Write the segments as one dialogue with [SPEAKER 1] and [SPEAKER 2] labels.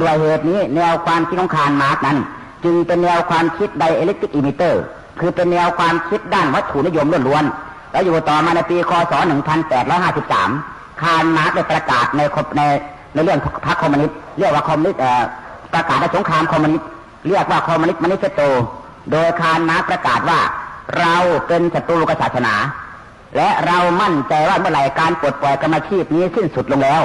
[SPEAKER 1] ด้วยเหตุนี้แนวความคิดของคาร์มาร์กนั้น จึงเป็นแนวความคิดไดเอเล็กติกอิมิเตอร์ คือเป็นแนวความคิดด้านวัตถุนิยมล้วนๆแล้วอยู่ต่อมาในปีคศ 1853 คาร์มาร์กได้ประกาศในในในเรื่องพรรคคอมมิวนิสต์เรียกว่าคอมมิวนิสต์ประกาศในสงครามคอมมิวนิสต์เรียกว่าคอมมิวนิสต์มานิเฟสโต โดยคาร์มาร์กประกาศว่าเราเป็นศัตรูกับศาสนา และเรามั่นใจว่าเมื่อไหร่การปลดปล่อยกรรมชีพนี้สิ้นสุดลงแล้ว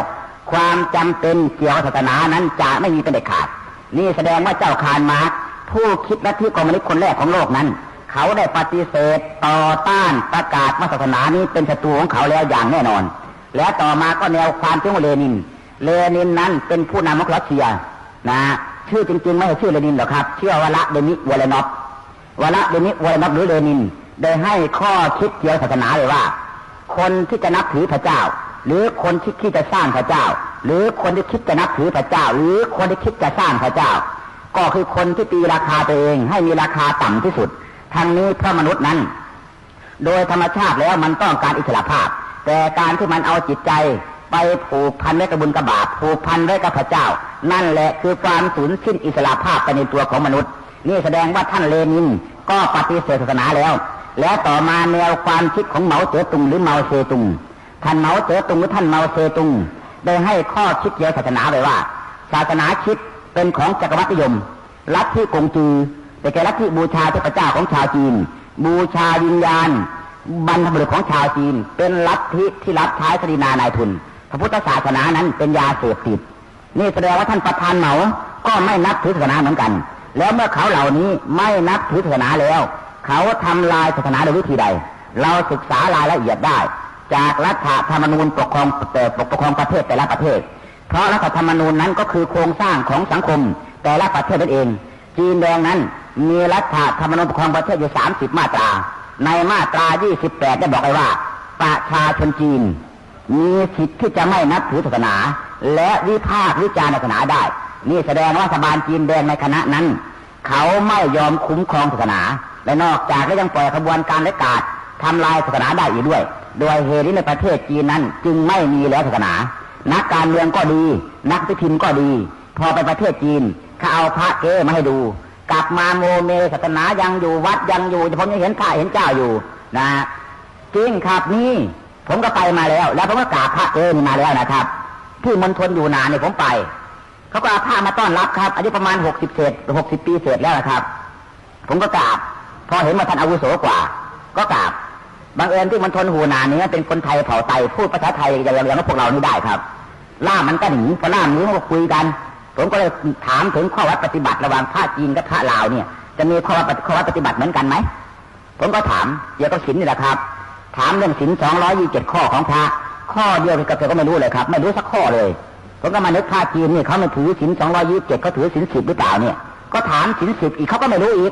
[SPEAKER 1] ความจำเป็นเกี่ยวกับศาสนานั้นจะไม่มีเป็นเด็ดขาด นี่แสดงว่าเจ้าคาร์มาร์กผู้คิดลัทธิคอมมิวนิสต์คนแรกของโลกนั้น เขาได้ปฏิเสธต่อต้านประกาศว่าศาสนานี้เป็นศัตรูของเขาแล้วอย่างแน่นอน และต่อมาก็แนวความที่ว่าเลนิน เลนินนั้นเป็นผู้นำของรัสเซียนะชื่อจริงๆ ไม่ใช่ชื่อเลนินหรอกครับชื่อวละเดนิวอลนอฟวละเดนิวอลนอฟหรือเลนิน ได้ให้ข้อคิดเกี่ยวกับศาสนาเลยว่า คนที่จะนับถือพระเจ้า หรือคนที่คิดจะสร้างพระเจ้า หรือคนที่คิดจะนับถือพระเจ้า หรือคนที่คิดจะสร้างพระเจ้า ก็คือคนที่ตีราคาตัวเองให้มีราคาต่ำที่สุดทั้งนี้พระมนุษย์นั้น โดยธรรมชาติแล้วมันต้องการอิสระภาพ แต่การที่มันเอาจิตใจไปผูกพันไว้กับบุญกับบาปผูกพันไว้กับพระเจ้า นั่นแหละคือความสูญสิ้นอิสระภาพไปในตัวของมนุษย์ นี่แสดงว่าท่านเลนินก็ปฏิเสธศาสนาแล้ว แล้วต่อมาแนวความคิดของเหมาเจ๋อตุงหรือเมาเซตุง ท่านเมาเจ๋อตุงหรือท่านเมาเซตุงได้ให้ข้อคิดเกี่ยวกับศาสนาไว้ว่า ศาสนาคิดเป็นของจักรวรรดินิยม ลัทธิกงจือแต่แก่ลัทธิบูชาเทพเจ้าของชาวจีน บูชาวิญญาณ บรรพบุรุษของชาวจีน เป็นลัทธิที่รับใช้สรีนานายทุน พระพุทธศาสนานั้นเป็นยาเสพติดนี่แสดงว่าท่านประธานเหมา ก็ไม่นับถือศาสนาเหมือนกัน แล้วเมื่อเขาเหล่านี้ไม่นับถือศาสนาแล้ว เขาทำลายศาสนาโดยวิธีใด เราศึกษารายละเอียดได้ จากรัฐธรรมนูญปกครองปกครองประเทศแต่ละประเทศ เพราะรัฐธรรมนูญนั้นก็คือโครงสร้างของสังคมแต่ละประเทศนั่นเอง จีนแดงนั้นมีรัฐธรรมนูญปกครองประเทศอยู่30มาตรา ในมาตรา28ได้บอกไว้ว่า ประชาชนจีน มีสิทธิ์ที่จะไม่นับถือศาสนา และวิพากษ์วิจารณ์ศาสนาได้ นี่แสดงว่ารัฐบาลจีนแดงในคณะนั้น เขาไม่ยอมคุ้มครองศาสนา และนอกจากก็ยังปล่อยขบวนการและกาดทำลายศาสนาได้อีกด้วย โดยเหตุนี้ในประเทศจีนนั้น จึงไม่มีแล้วศาสนา นักการเมืองก็ดี นักพิมพ์ก็ดี พอไปประเทศจีนเขาเอาพระเก้มาให้ดู กลับมาโมเมศาสนายังอยู่วัดยังอยู่ผมยังเห็นพระเห็นเจ้าอยู่นะจริงครับนี่ผมก็ไปมาแล้ว แล้วผมก็กราบพระเก้มาแล้วนะครับ ที่มณฑลอยู่นานเนี่ยผมไปเขาก็เอาผ้ามาต้อนรับครับอายุประมาณหกสิบเศษหกสิบปีเศษแล้วนะครับ ผมก็กราบพอเห็นว่าท่านอาวุโสกว่า ก็กราบ บางเอิญที่มณฑลหูนานนี้เป็นคนไทยเผ่าไตพูดภาษาไทยอย่างอย่างพวกเรานี่ได้ครับ ล่ามันก็หนีพอล่ามนี้มันก็คุยกัน ผมก็เลยถามถึงข้อวัดปฏิบัติระหว่างพระจีนกับพระลาวเนี่ย จะมีข้อวัดข้อวัดปฏิบัติเหมือนกันไหมผมก็ถามเกี่ยวกับศีลนี่แหละครับ ถามเรื่องศีลสองร้อยยี่สิบเจ็ดข้อของพระ ข้อเดียวกับเธอก็ไม่รู้เลยครับ ไม่รู้สักข้อเลยผมก็มานึกพระจีนนี่เขาไม่ถือศีลสองร้อยยี่สิบเจ็ดเขาถือศีลสิบหรือเปล่าเนี่ย ก็ถามศีลสิบอีกเขาก็ไม่รู้อีก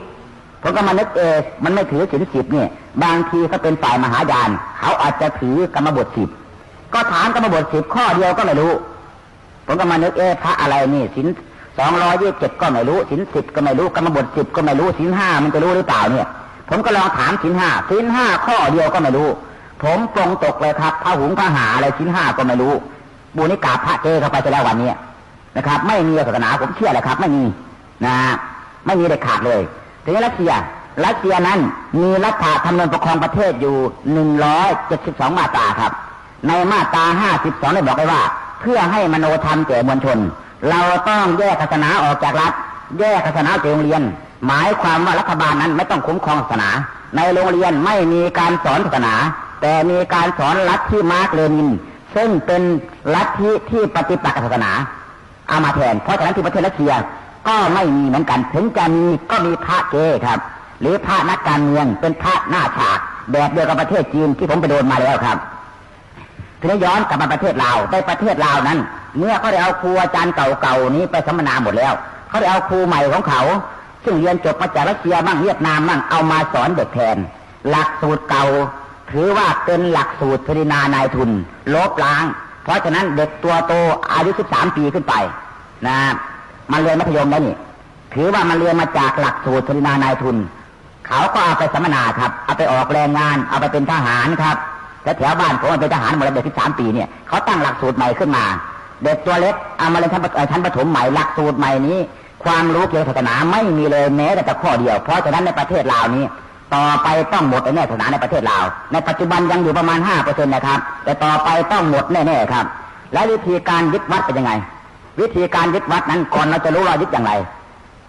[SPEAKER 1] ผมก็มานึกเออมันไม่ถือศีลสิบเนี่ย บางทีเขาเป็นฝ่ายมหายาน เขาอาจจะถือกรรมบทสิบก็ถามกรรมบทสิบข้อเดียวก็ไม่รู้ ผมก็มานึกเอพระอะไรนี่ศีลสองร้อยยี่สิบเจ็ดก็ไม่รู้ศีลสิบก็ไม่รู้กรรมบทสิบก็ไม่รู้ศีลห้ามันจะรู้หรือเปล่าเนี่ย ผมก็ลองถามศีลห้าศีลห้าข้อเดียวก็ไม่รู้ ผมปรงตกเลยครับพระหุงพระหาอะไรศีลห้าก็ไม่รู้บูนิกาพระเจเข้าไปจะแล้ววันเนี้ยนะครับ ไม่มีศาสนาผมเชื่อเลยครับ ไม่มีนะ ไม่มีเด็ดขาดเลย ทีนี้รัสเซีย รัสเซียนั้นมีรัฐธรรมนูญปกครองประเทศอยู่หนึ่งร้อยเจ็ดสิบสองมาตราครับ ในมาตราห้าสิบสองได้บอกไว้ว่า เพื่อให้มโนธรรมแก่มวลชน เราต้องแยกศาสนาออกจากรัฐ แยกศาสนาจากโรงเรียน หมายความว่ารัฐบาลนั้นไม่ต้องคุ้มครองศาสนา ในโรงเรียนไม่มีการสอนศาสนา แต่มีการสอนลัทธิมาร์กเลนิน ซึ่งเป็นลัทธิที่ปฏิปักษ์ศาสนา เอามาแทน เพราะฉะนั้นที่ประเทศรัสเซีย ก็ไม่มีเหมือนกัน ถึงจะมีก็มีพระเกครับ หรือพระนักการเมืองเป็นพระหน้าฉากแบบเดียวกับประเทศจีนที่ผมไปโดนมาแล้วครับทีนี้ย้อนกลับมาประเทศลาวในประเทศลาวนั้น เมื่อเขาได้เอาครูอาจารย์เก่าๆนี้ไปสัมมนาหมดแล้ว เขาได้เอาครูใหม่ของเขา ซึ่งเรียนจบมาจากรัสเซียมั่งเวียดนามมั่งเอามาสอนเด็กแทน หลักสูตรเก่า ถือว่าเป็นหลักสูตรพรินานายทุนลบล้าง เพราะฉะนั้นเด็กตัวโตอายุ 13 ปีขึ้นไปนะ มันเรียนมัธยมแล้วนี่ถือว่ามันเรียนมาจากหลักสูตรพรินานายทุน เขาก็เอาไปสัมมนาครับ เอาไปออกแรงงาน เอาไปเป็นทหารครับ และแถวบ้านผมเป็นทหารหมดแล้วเด็ก13ปีเนี่ยเขาตั้งหลักสูตรใหม่ขึ้นมา เด็กตัวเล็กเอามาเรียนชั้นประถมใหม่หลักสูตรใหม่นี้ ความรู้เกี่ยวกับศาสนาไม่มีเลยแม้แต่ข้อเดียว เพราะฉะนั้นในประเทศลาวนี้ต่อไปต้องหมดแน่ศาสนาในประเทศลาว ในปัจจุบันยังอยู่ประมาณห้าเปอร์เซ็นต์นะครับ แต่ต่อไปต้องหมดแน่ๆครับ และวิธีการยึดวัดเป็นยังไง วิธีการยึดวัดนั้นก่อนเราจะรู้ว่ายึดอย่างไร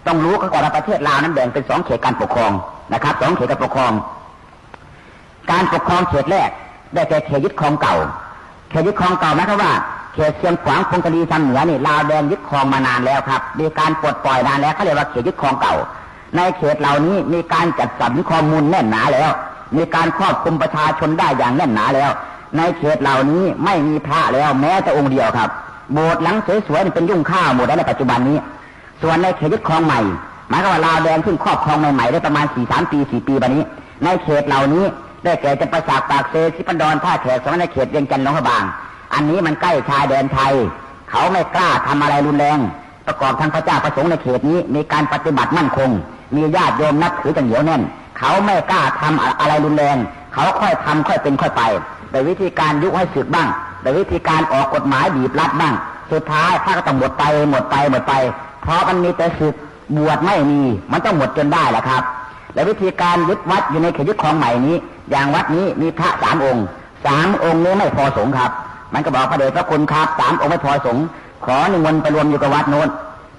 [SPEAKER 1] ต้องรู้ก่อนว่าประเทศลาวนั้นแบ่งเป็นสองเขตการปกครองนะครับสองเขตการปกครอง การปกครองเขตแรก ได้แก่เขตยึดครองเก่า เขตยึดครองเก่าหมายความว่าเขตเชียงขวางพงกะลีทางเหนือนี่ลาวแดงยึดครองมานานแล้วครับ มีการปลดปล่อยนานแล้วเขาเรียกว่าเขตยึดครองเก่า ในเขตเหล่านี้มีการจัดสรรข้อมูลแน่นหนาแล้ว มีการครอบคุมประชาชนได้อย่างแน่นหนาแล้ว ในเขตเหล่านี้ไม่มีพระแล้วแม้แต่องค์เดียวครับ โบสถ์หลังสวยๆเป็นยุ่งข้าวหมดแล้วในปัจจุบันนี้ ส่วนในเขตยึดครองใหม่ หมายความว่าลาวแดงขึ้นครอบครองใหม่ๆได้ประมาณสี่สามปีสี่ปีบันนี้ ในเขตเหล่านี้ได้แก่จะประสาทปากเซสิปันดอนท่าแขกสมัยในเขตเวียงจันทร์หนองพระบาง อันนี้มันใกล้ชายแดนไทย เขาไม่กล้าทำอะไรรุนแรง ประกอบทางพระเจ้าประสงค์ในเขตนี้มีการปฏิบัติมั่นคง มีญาติโยมนับถือกันเหนียวแน่น เขาไม่กล้าทำอะไรรุนแรง เขาค่อยทำค่อยเป็นค่อยไปโดยวิธีการยุให้สึกบ้าง โดยวิธีการออกกฎหมายบีบรัดบ้าง สุดท้ายถ้าก็ต้องหมดไปหมดไปหมดไป เพราะมันมีแต่สึกบวชไม่มี มันต้องหมดจนได้แหละครับ และวิธีการยึดวัดอยู่ในเขตยึดของใหม่นี้ อย่างวัดนี้มีพระสามองค์สามองค์นี้ไม่พอสงฆ์ครับ มันก็บอกพระเดชพระคุณครับสามองค์ไม่พอสงฆ์ขอหนิมนต์ไปรวมอยู่กับวัดโน้น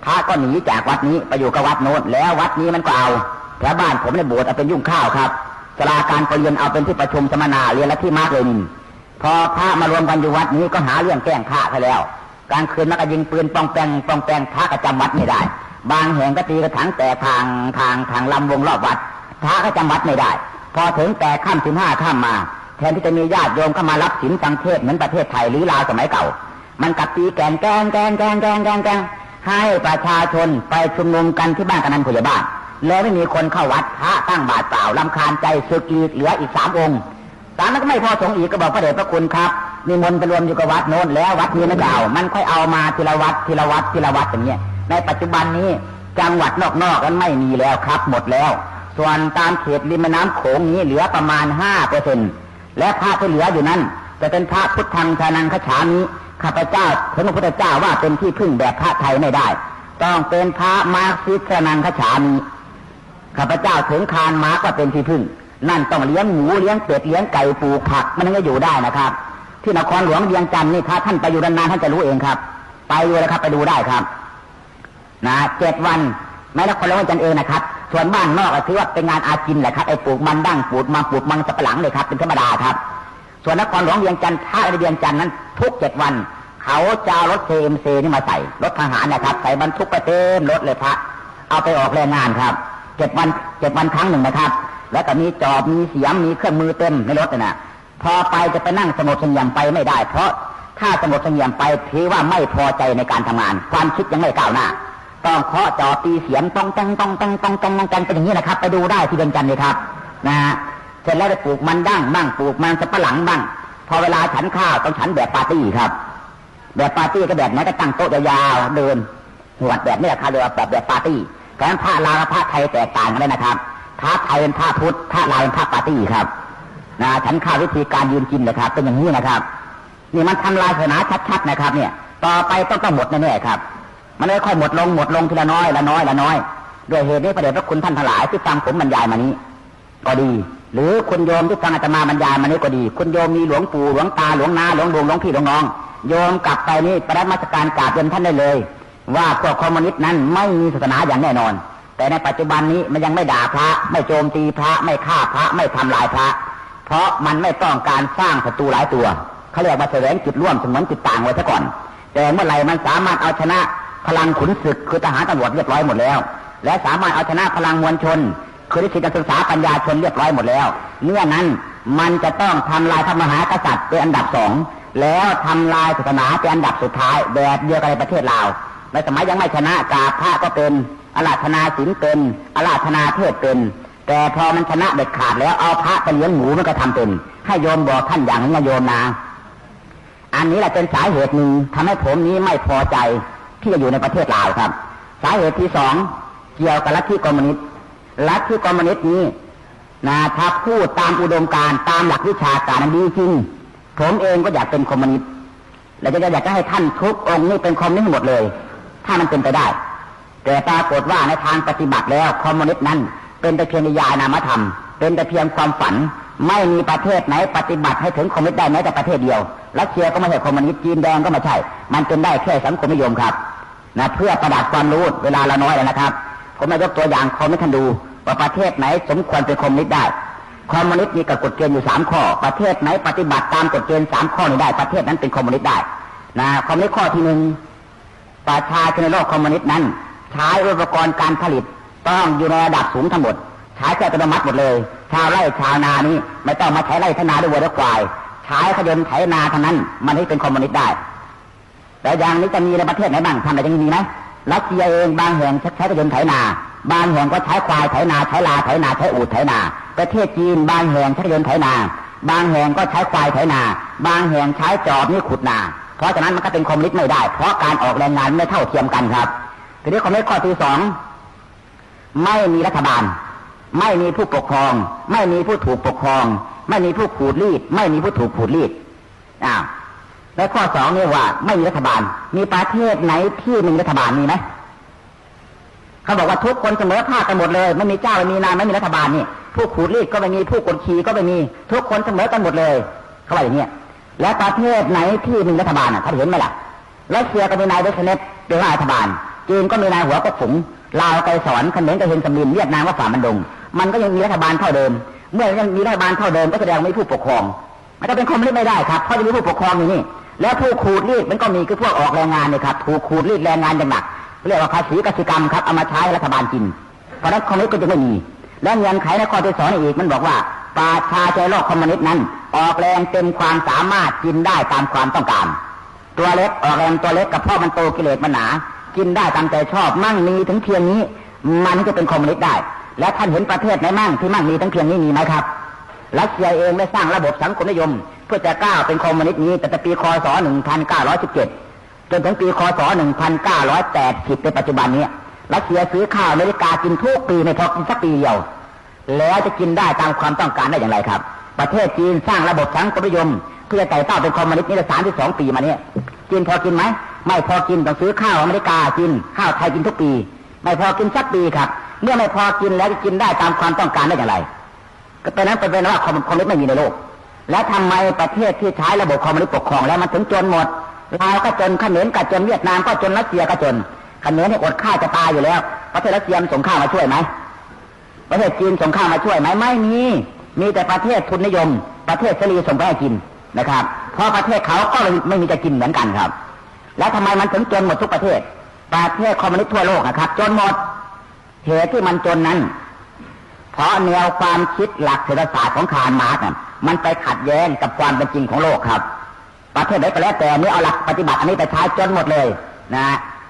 [SPEAKER 1] พระก็หนีจากวัดนี้ไปอยู่กับวัดโน้นแล้ววัดนี้มันก็เอาแถวบ้านผมในโบสถ์เอาเป็นยุ่งข้าวครับสลาการประเรียนเอาเป็นที่ประชุมสัมมนาเรียนและที่มาร์กเลนิน พอพระมารวมกันอยู่วัดนี้ก็หาเรื่องแกล้งพระไปแล้วกลางคืนมันก็ยิงปืนปองแปงปองแปงพระก็จำวัดไม่ได้ บางแห่งก็ตีกระถางแต่ทางทางทางลำวงรอบวัด พระก็จำวัดไม่ได้ พอถึงแต่ข้ามสิบห้าข้ามมา แทนที่จะมีญาติโยมเข้ามารับศีลฟังเทศเหมือนประเทศไทยหรือลาวสมัยเก่า มันกับตีแกนแกงแกงแกงแกงแกงแกงให้ประชาชนไปชุมนุมกันที่บ้านกำนันผู้ใหญ่บ้านแล้วไม่มีคนเข้าวัดพระตั้งบาตรเปล่าลำคาญใจสึกอีกเหลืออีกสามองค์ สามนั้นก็ไม่พอสงฆ์อีกก็บอกพระเดชพระคุณครับนิมนต์ไปรวมอยู่กับวัดโน้นแล้ววัดนี้ไม่จะเอามันค่อยเอามาทีละวัดทีละวัดทีละวัดอย่างเงี้ยในปัจจุบันนี้จังหวัดนอกๆกันไม่มีแล้วครับ หมดแล้ว ส่วนตามเขตริมแม่น้ำโขงนี้เหลือประมาณห้าเปอร์เซ็นและพระที่เหลืออยู่นั้นจะเป็นพระพุทธังชานังขฉามิข้าพเจ้าถึงพระพุทธเจ้าว่าเป็นที่พึ่งแบบพระไทยไม่ได้ ต้องเป็นพระมาร์คซิสชานังขฉามิข้าพเจ้าถึงคานม้าก็เป็นที่พึ่ง นั่นต้องเลี้ยงหมูเลี้ยงเป็ดเลี้ยงไก่ปลูกผักมันถึงจะอยู่ได้นะครับ ที่นครหลวงเวียงจันทร์นี่ถ้าท่านไปอยู่นานๆท่านจะรู้เองครับ ไปดูเลยครับไปดูได้ครับ นะเจ็ดวันไม่นครหลวงเวียงจันทร์เองนะครับ ส่วนบ้านนอกถือว่าเป็นงานอาจินแหละครับไอ้ปลูกมันดั้งปลูกมาปลูกมังสับหลังเลยครับเป็นธรรมดาครับ ส่วนนครหลวงเวียงจันทร์ท่าเวียงจันทร์นั้น ทุกเจ็ดวัน เขาจะรถเอ็มซีนี่มาใส่รถทหารนะครับใส่บรรทุกไปเต็มรถเลยพระเอาไปออกแรงงานครับเจ็ดวันเจ็ดวันครั้งหนึ่งนะครับ แล้วก็มีจอบมีเสียมมีเครื่องมือเต็มในรถนะพอไปจะไปนั่งสงบเสงี่ยมไปไม่ได้ เพราะถ้าสงบเสงี่ยมไปถือว่าไม่พอใจในการทำงาน ความคิดยังไม่ก้าวหน้าต้องเคาะจอบตีเสียมต้องแตงต้องแตงต้องแตงต้องแตงเป็นอย่างนี้นะครับ ไปดูได้ที่เวียงจันทร์เลยครับนะฮะเสร็จแล้วไปปลูกมันดั้งบ้างปลูกมันสับปะหลังบ้างพอเวลาฉันข้าวต้องฉันแบบปาร์ตี้ครับ แบบปาร์ตี้ก็แบบไหนก็ตั้งโต๊ะยาวๆเดินหวดแบบนี้แหละครับเรียกว่าแบบแบบปาร์ตี้เพรพระลาวพระไทยแตกต่างกันเลยนะครับ พระไทยเป็นพระพุทธพระลาวเป็นพระปาร์ตี้ครับนะฉันข้าววิธีการยืนกินนะครับ เป็นอย่างนี้นะครับ นี่มันทำลายศาสนาชัดๆนะครับ เนี่ย ต่อไปต้องต้องหมดแน่ๆครับ มันไม่ค่อยหมดลงหมดลงทีละน้อยละน้อยละน้อยด้วยเหตุนี้พระเดชพระคุณท่านทั้งหลายที่ฟังผมบรรยายมานี้ ก็ดี หรือคุณโยมที่ฟังอาตมาบรรยายมานี้ก็ดี คุณโยมมีหลวงปู่หลวงตาหลวงนาหลวงดวงหลวงพี่หลวงน้อง โยมกลับไปนี่ประมาสการกราบเรียนท่านได้เลย ว่าพวกคอมมิวนิสต์นั้นไม่มีศาสนาอย่างแน่นอน แต่ในปัจจุบันนี้มันยังไม่ด่าพระ ไม่โจมตีพระ ไม่ฆ่าพระ ไม่ทำลายพระ เพราะมันไม่ต้องการสร้างศัตรูหลายตัวเขาเรียกว่าแสวงจุดร่วมสมอนจุดต่างไว้ซะก่อน แต่เมื่อไหร่มันสามารถเอาชนะพลังขุนศึกคือทหารตำรวจเรียบร้อยหมดแล้ว และสามารถเอาชนะพลังมวลชน คือนิสิตการศึกษาปัญญาชนเรียบร้อยหมดแล้วเมื่อนั้นมันจะต้องทำลายพระมหากษัตริย์เป็นอันดับสองแล้วทำลายศาสนาเป็นอันดับสุดท้ายแบบเดียวกันในประเทศลาวในสมัยยังไม่ชนะกาพระก็เป็น อาราธนาศีลเป็นอาราธนาเทศเป็น แต่พอมันชนะเด็ดขาดแล้วเอาพระไปเลี้ยงหมูมันก็ทำเป็น ให้โยมบอกท่านอย่างนี้นะโยมนะอันนี้แหละเป็นสาเหตุหนึ่งทำให้ผมนี้ไม่พอใจที่จะอยู่ในประเทศลาวครับ สาเหตุที่สองเกี่ยวกับลัทธิคอมมิวนิสต์ลัทธิคอมมิวนิสต์นี้นะถ้าพูดตามอุดมการตามหลักวิชาการดีจริงผมเองก็อยากเป็นคอมมิวนิสต์เราจะอยากจะให้ท่านทุกองค์นี่เป็นคอมมิวนิสต์หมดเลย ถ้ามันเป็นไปได้ แต่ปรากฏว่าในทางปฏิบัติแล้วคอมมิวนิสต์นั้น เป็นแต่เพียงนิยายนามธรรม เป็นแต่เพียงความฝัน ไม่มีประเทศไหนปฏิบัติให้ถึงคอมมิวนิสต์ได้แม้แต่ประเทศเดียวรัสเซียก็ไม่ใช่คอมมิวนิสต์จีนแดงก็ไม่ใช่ มันเป็นได้แค่สังคมนิยมครับนะเพื่อประดับความรู้เวลาเราน้อยแล้วนะครับ ผมมายกตัวอย่างคอมมิวนิสต์ท่านดูว่าประเทศไหนสมควรเป็นคอมมิวนิสต์ได้คอมมิวนิสต์มีกฎเกณฑ์อยู่สามข้อ ประเทศไหนปฏิบัติตามกฎเกณฑ์สามข้อนี้ได้ ประเทศนั้นเป็นคอมมิวนิสต์ได้นะคอมมิวนิสต์ข้อที่หนึ่งประชาชนในโลกคอมมิวนิสต์นั้น ใช้อุปกรณ์การผลิตต้องอยู่ในระดับสูงทั้งหมด ใช้เครื่องอัตโนมัติหมดเลย ชาวไร่ชาวนานี้ไม่ต้องมาใช้ไร่ทนาด้วยวัวและควายใช้ขยนไถนาเท่านั้น มันให้เป็นคอมมิวนิสต์ได้ แต่อย่างนี้จะมีในประเทศไหนบ้างทำอะไรยังมีไหมรัสเซียเองบางแห่งใช้ขยนไถนา บางแห่งก็ใช้ควายไถนาใช้ลาไถนาใช้อูฐไถนา ประเทศจีน บางแห่งใช้ขยนไถนา บางแห่งก็ใช้ควายไถนา บางแห่งใช้จอบนี่ขุดนา เพราะฉะนั้นมันก็เป็นคอมมิวนิสต์ไม่ได้ เพราะการออกแรงงานไม่เท่าเทียมกันครับ ทีนี้คอมมิวนิสต์ข้อที่สองไม่มีรัฐบาล ไม่มีผู้ปกครอง ไม่มีผู้ถูกปกครอง ไม่มีผู้ขูดรีด ไม่มีผู้ถูกขูดรีดอ้าวและข้อสองเนี่ยว่า ไม่มีรัฐบาล มีประเทศไหนที่มีรัฐบาลมีไหมเขาบอกว่าทุกคนเสมอภาคกันหมดเลย ไม่มีเจ้าไม่มีนายไม่มีรัฐบาลนี่ผู้ขูดรีดก็ไม่มีผู้กดขี่ก็ไม่มีทุกคนเสมอกันหมดเลยเขาว่าอย่างเนี้ยและประเทศไหนที่มีรัฐบาลอะท่าเห็นไหมล่ะรัสเซียก็มีนายเดชเนตเป็นรัฐบาล จีนก็มีนายหัวกระฝูงลาวไกสอนเขมรก็เฮนสมินเวียดนามว่าฝ่ามันดง มันก็ยังมีรัฐบาลเท่าเดิม เมื่อยังมีรัฐบาลเท่าเดิมก็แสดงว่ามีผู้ปกครอง มันจะเป็นคอมมิวนิสต์ไม่ได้ครับเพราะจะมีผู้ปกครองอยู่นี่ แล้วผู้ขูดรีดมันก็มีคือพวกออกแรงงานเนี่ยครับถูกขูดรีดแรงงานอย่างหนักเรียกว่าภาษีกสิกรรมครับเอามาใช้รัฐบาลกินเพราะนั้นคอมมิวนิสต์ก็จะไม่มี และเงื่อนไขในข้อที่สองอีกมันบอกว่าประชาชนโลกคอมมิวนิสต์นั้น ออกแรงเต็มความสามารถกินได้ตามความต้องการ ตัวเล็กออกแรงตัวเล็กกับพ่อมันโตกิเลสมันหนา กินได้ตามใจชอบมั่งมีถึงเพียงนี้ มันจะเป็นคอมมิวนิสต์ได้ และท่านเห็นประเทศไหนมั่งที่มั่งมีทั้งเพียงนี้มีไหมครับรัสเซียเองได้สร้างระบบสังคมนิยม เพื่อจะก้าวเป็นคอมมิวนิสต์นี้แต่ปีคศ 1917 จนถึงปีคศ 1980ในปัจจุบันนี้รัสเซียซื้อข้าวอเมริกากินทุกปีไม่พอกินสักปีเดียวแล้วจะกินได้ตามความต้องการได้อย่างไรครับ ประเทศจีนสร้างระบบสังคมนิยม เพื่อไต่เต้าเป็นคอมมิวนิสต์นี่สามที่สองปีมาเนี่ยกินพอกินไหม ไม่พอกินต้องซื้อข้าวอเมริกากินข้าวไทยกินทุกปี ไม่พอกินสักปีครับ เมื่อไม่พอกินแล้วจะกินได้ตามความต้องการได้อย่างไรก็เป็นนั้นเป็นว่าคอมมิวนิสต์ไม่มีในโลก และทำไมประเทศที่ใช้ระบบคอมมิวนิสต์ปกครองแล้วมันถึงจนหมดลาวก็จนเขมรก็จนเวียดนามก็จนรัสเซียก็จนเขมรเนี่ยอดข้าวจะตายอยู่แล้วประเทศรัสเซียส่งข้าวมาช่วยไหมประเทศจีนส่งข้าวมาช่วยไหมไม่มีมีแต่ประเทศทุนนิยม ประเทศเสรีส่งไปให้กินนะครับ เพราะประเทศเขาก็ไม่มีจะกินเหมือนกันครับ แล้วทำไมมันถึงจนหมดทุกประเทศ ประเทศคอมมิวนิสต์ทั่วโลกนะครับ จนหมด เหตุที่มันจนนั้น เพราะแนวความคิดหลักเศรษฐศาสตร์ของคาร์มาร์กซ์น่ะมันไปขัดแย้งกับความเป็นจริงของโลกครับ ประเทศไหนก็แล้วแต่นี่เอาหลักปฏิบัติอันนี้ไปใช้จนหมดเลยนะ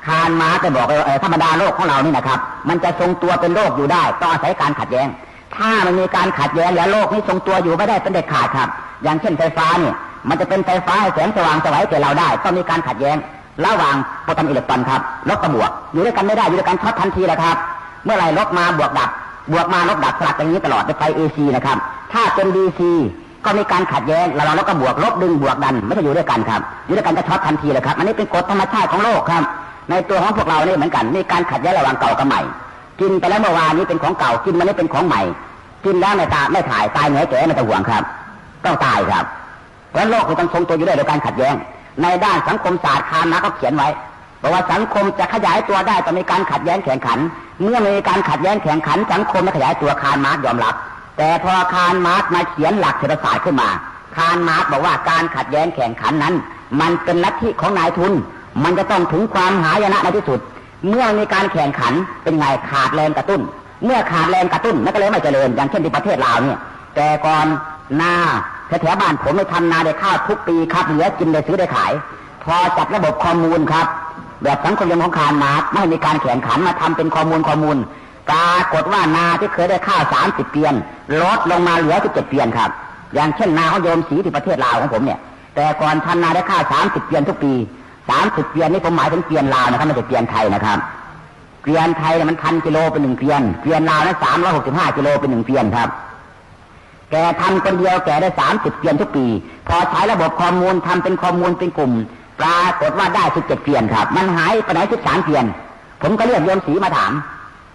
[SPEAKER 1] คาร์มาร์กจะบอกว่าเออธรรมดาโลกของเรานี่นะครับ มันจะทรงตัวเป็นโลกอยู่ได้ต้องอาศัยการขัดแย้ง ถ้ามันมีการขัดแย้งแล้วโลกนี้ทรงตัวอยู่ไม่ได้เป็นเด็ดขาดครับ อย่างเช่นไฟฟ้าเนี่ยมันจะเป็นไฟฟ้าแสงสว่างสวัยแก่เราได้ ต้องมีการขัดแย้ง ระหว่างโปรตอนอิเล็กตรอนครับลบกับบวก อยู่ด้วยกันไม่ได้อยู่ด้วยกันช็อตทันทีแหละครับ เมื่อไรลบมาบวกดับ บวกมาลบดับสลับอย่างนี้ตลอดในไฟเอซีนะครับ ถ้าเป็นดีซีก็มีการขัดแย้งระหว่างลบกับบวกลบดึงบวกดันไม่ใช่อยู่ด้วยกันครับ อยู่ด้วยกันจะช็อตทันทีเลยครับ อันนี้เป็นกฎธรรมชาติของโลกครับ ในตัวของพวกเรานี่เหมือนกันมีการขัดแย้งระหว่างเก่ากับใหม่ กินไปแล้วเมื่อวานนี้เป็นของเก่ากินมันนี้เป็นของใหม่ กินแล้วไม่ตาไม่ถ่ายตายเหนื่อยแก่ไม่ต้องห่วงครับ ต้องตายครับเพราะโลกมันต้องทรงตัวอยู่ด้โดยการขัดแย้ง ในด้านสังคมศาสตร์คานมาก็เขียนไว้บอกว่าสังคมจะขยายตัวได้ต้องมีการขัดแย้งแข่งขัน เมื่อมีการขัดแย้งแข่งขัน สังคมไม่ขยายตัวคานมาร์กยอมรับ แต่พอคานมาร์กมาเขียนหลักเศรษฐศาสตร์ขึ้นมาคานมาร์กบอกว่าการขัดแย้งแข่งขันนั้น มันเป็นลัทธิของนายทุน มันจะต้องถึงความหายนะในที่สุด เมื่อมีการแข่งขันเป็นไงขาดแรงกระตุ้น เมื่อขาดแรงกระตุ้นมันก็เลยไม่เจริญอย่างเช่นที่ประเทศลาวเนี่ยแต่ก่อนหน้า แถวบ้านผมไม่ทำนาได้ข้าวทุกปีครับเหลือกินได้ซื้อได้ขาย พอจัดระบบคอมูลครับ แบบสังคมยมของคารมาไม่มีการแข่งขันมาทำเป็นคอมูลคอมูลปรากฏว่านาที่เคยได้ข้าวสามสิบเปียนลดลงมาเหลือสิบเจ็ดเปียนครับ อย่างเช่นนาของโยมศรีที่ประเทศลาวของผมเนี่ย แต่ก่อนทำนาได้ข้าวสามสิบเปียนทุกปีสามสิบเปียนนี่ผมหมายถึงเปียนลาวนะครับไม่ใช่เปียนไทยนะครับเกวียนไทยเนี่ยมันพันกิโลเป็นหนึ่งเกวียนเกวียนลาวนั้นสามร้อยหกสิบห้ากิโลเป็นหนึ่งเกวียนครับ แกทำคนเดียวแกได้สามสิบเกวียนทุกปี พอใช้ระบบข้อมูลทำเป็นข้อมูลเป็นกลุ่ม ปรากฏว่าได้สิบเจ็ดเกวียนครับ มันหายไปไหนสิบสามเกวียน ผมก็เรียกโยมศรีมาถาม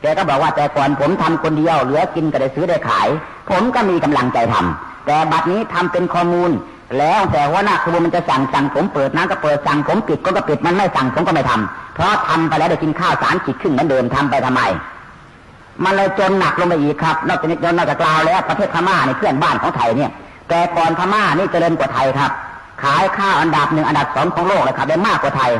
[SPEAKER 1] แกก็บอกว่าแต่ก่อนผมทำคนเดียวเหลือกินก็ได้ซื้อได้ขาย ผมก็มีกำลังใจทำแต่บัดนี้ทำเป็นข้อมูล แล้วแต่ว่าหน้าครูมันจะสั่งสั่งผมเปิดน้ำก็เปิดสั่งผมปิดก็ก็ปิดมันไม่สั่งผมก็ไม่ทำเพราะทำไปแล้วได้กินข้าวสารขีดครึ่งเหมือนเดิมทำไปทำไม มันเลยจนหนักลงไปอีกครับ นอกจากนี้นอกจากกล่าวแล้ว ประเทศพม่าในเพื่อนบ้านของไทยเนี่ย แต่ก่อนพม่านี่เจริญกว่าไทยครับ ขายข้าวอันดับหนึ่งอันดับสองของโลกเลยครับได้มากกว่าไทย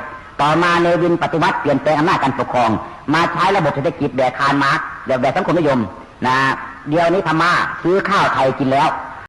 [SPEAKER 1] ต่อมาเนวินปฏิวัติเปลี่ยนแปลงอำนาจการปกครอง มาใช้ระบบเศรษฐกิจแบบคานมาร์กแบบแบบสังคมนิยมนะเดี๋ยวนี้พม่าซื้อข้าวไทยกินแล้ว